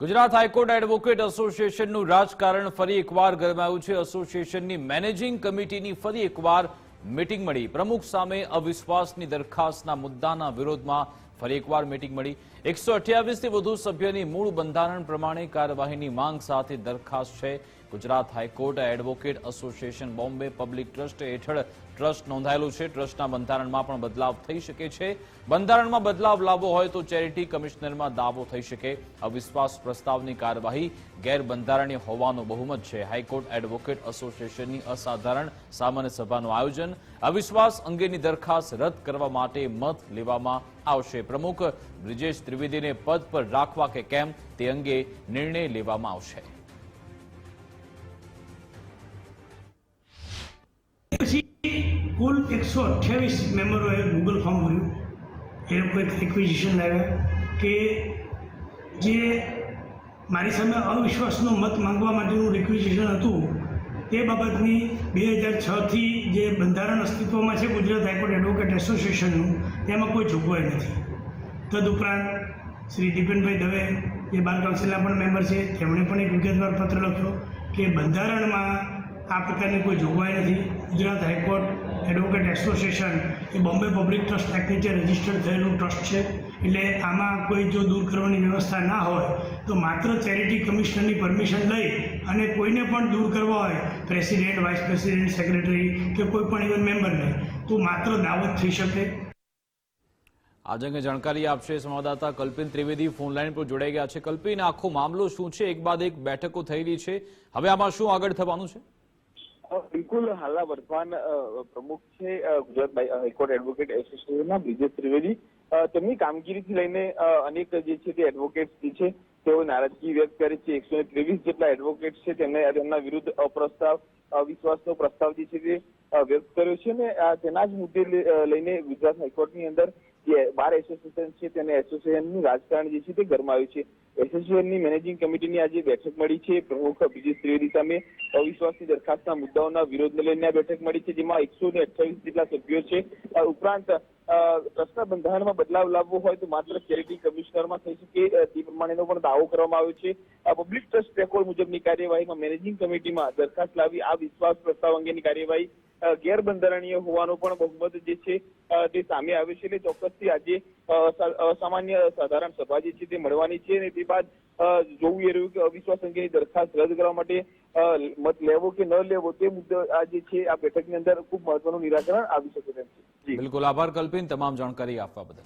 Gujarat high court advocate એસોસિએશનનું રાજકારણ ફરી એકવાર ગરમાયું છે. એસોસિએશનની મેનેજિંગ કમિટીની ફરી એકવાર મીટિંગ મળી. પ્રમુખ સામે અવિશ્વાસની દરખાસ્તના મુદ્દાના વિરોધમાં ફરી એકવાર મીટિંગ મળી. એકસો અઠ્યાવીસથી વધુ સભ્યોની મૂળ બંધારણ પ્રમાણે કાર્યવાહીની માંગ સાથે દરખાસ્ત છે. Gujarat high court advocate association Bombay public trust હેઠળ ટ્રસ્ટ નોંધાયેલું છે. ટ્રસ્ટના બંધારણમાં પણ બદલાવ થઈ શકે છે. બંધારણમાં બદલાવ લાવવો હોય તો ચેરિટી કમિશનરમાં દાવો થઈ શકે. અવિશ્વાસ પ્રસ્તાવની કાર્યવાહી ગેરબંધારણીય હોવાનો બહુમત છે. હાઈકોર્ટ એડવોકેટ એસોસિએશનની અસાધારણ સામાન્ય સભાનું આયોજન અવિશ્વાસ અંગેની દરખાસ્ત રદ કરવા માટે મત લેવામાં આવશે. પ્રમુખ બ્રિજેશ ત્રિવેદીને પદ પર રાખવા કે કેમ તે અંગે નિર્ણય લેવામાં આવશે. કુલ એકસો અઠ્યાવીસ મેમ્બરોએ ગૂગલ ફોર્મ ભર્યું. એ લોકોએ એક રિક્વિઝિશન લાવ્યા કે જે મારી સામે અવિશ્વાસનો મત માંગવા માટેનું રિક્વિઝિશન હતું તે બાબતની બે હજાર છથી જે બંધારણ અસ્તિત્વમાં છે ગુજરાત હાઈકોર્ટ એડવોકેટ એસોસિએશનનું, તેમાં કોઈ જોગવાઈ નથી. તદુપરાંત શ્રી દીપેનભાઈ દવે, જે બાર કાઉન્સિલના પણ મેમ્બર છે, તેમણે પણ એક વિગતવાર પત્ર લખ્યો કે બંધારણમાં આ પ્રકારની કોઈ જોગવાઈ નથી. Gujarat high court advocate association એ બોમ્બે પબ્લિક ટ્રસ્ટ એક્ટ નીચે રજીસ્ટર્ડ થયેલું ટ્રસ્ટ છે. એટલે આમાં કોઈ જો દૂર કરવાની વ્યવસ્થા ના હોય, તો માત્ર ચેરિટી કમિશનરની પરમિશન લઈ અને કોઈને પણ દૂર કરવા હોય પ્રેસિડેન્ટ વાઇસ પ્રેસિડેન્ટ સેક્રેટરી કે કોઈ પણ ઇવન મેમ્બરને તો માત્ર દાવત થઈ શકે. આજ અંગે જાણકારી આપશે સંવાદદાતા કલ્પિન ત્રિવેદી ફોન લાઈન પર જોડાઈ ગયા છે. કલ્પિન, આખો મામલો શું છે? એક બાદ એક બેઠકો થઈ રહી છે. હવે આમાં શું આગળ થવાનું છે? બિલકુલ હાલના વર્તમાન પ્રમુખ છે ગુજરાત હાઈકોર્ટ એડવોકેટ એસોસિએશનના બ્રિજેશ ત્રિવેદી. તેમની કામગીરીથી લઈને અનેક જે છે તે એડવોકેટ જે છે, તેઓ નારાજગી વ્યક્ત કરી છે. એકસો ત્રેવીસ જેટલા એડવોકેટ છે તેમને, તેમના વિરુદ્ધ અપ્રસ્તાવ, અવિશ્વાસનો પ્રસ્તાવ જે છે તે વ્યક્ત કર્યો છે અને તેના જ મુદ્દે લઈને ગુજરાત હાઈકોર્ટની અંદર જે બાર એસોસિએશન છે તેને એસોસિએશનનું રાજકારણ જે છે તે ગરમાયું છે. એસોસિએશનની મેનેજિંગ કમિટીની આજે બેઠક મળી છે. પ્રમુખ અભિજીત ત્રિવેદી સામે અવિશ્વાસની દરખાસ્તના મુદ્દાઓના વિરોધને લઈને બેઠક મળી છે, જેમાં એકસો ને અઠ્યાવીસ જેટલા સભ્યો છે. ઉપરાંત ટ્રસ્ટના બંધારણમાં બદલાવ લાવવો હોય તો માત્ર ચેરિટી કમિશનરમાં થઈ શકે. તે પ્રમાણેનો પણ દાવો કરવામાં આવ્યો છે. પબ્લિક ટ્રસ્ટ રેકોર્ડ મુજબની કાર્યવાહીમાં મેનેજિંગ કમિટીમાં દરખાસ્ત લાવી આ વિશ્વાસ પ્રસ્તાવ અંગેની કાર્યવાહી ગેરબંધારણીય હોવાનો પણ બહુમત જે છે તે સામે આવ્યો છે. એટલે ચોક્કસથી આજે સામાન્ય સાધારણ સભા જે છે તે મળવાની છે અને તે બાદ જોવું એ રહ્યું કે અવિશ્વાસ અંગેની દરખાસ્ત રદ કરવા માટે મત લેવો કે ન લેવો તે મુદ્દે આ જે છે આ બેઠકની અંદર ખૂબ મહત્વનું નિરાકરણ આવી શકે તેમ છે. બિલકુલ આભાર કલ્પિન તમામ જાણકારી આપવા બદલ.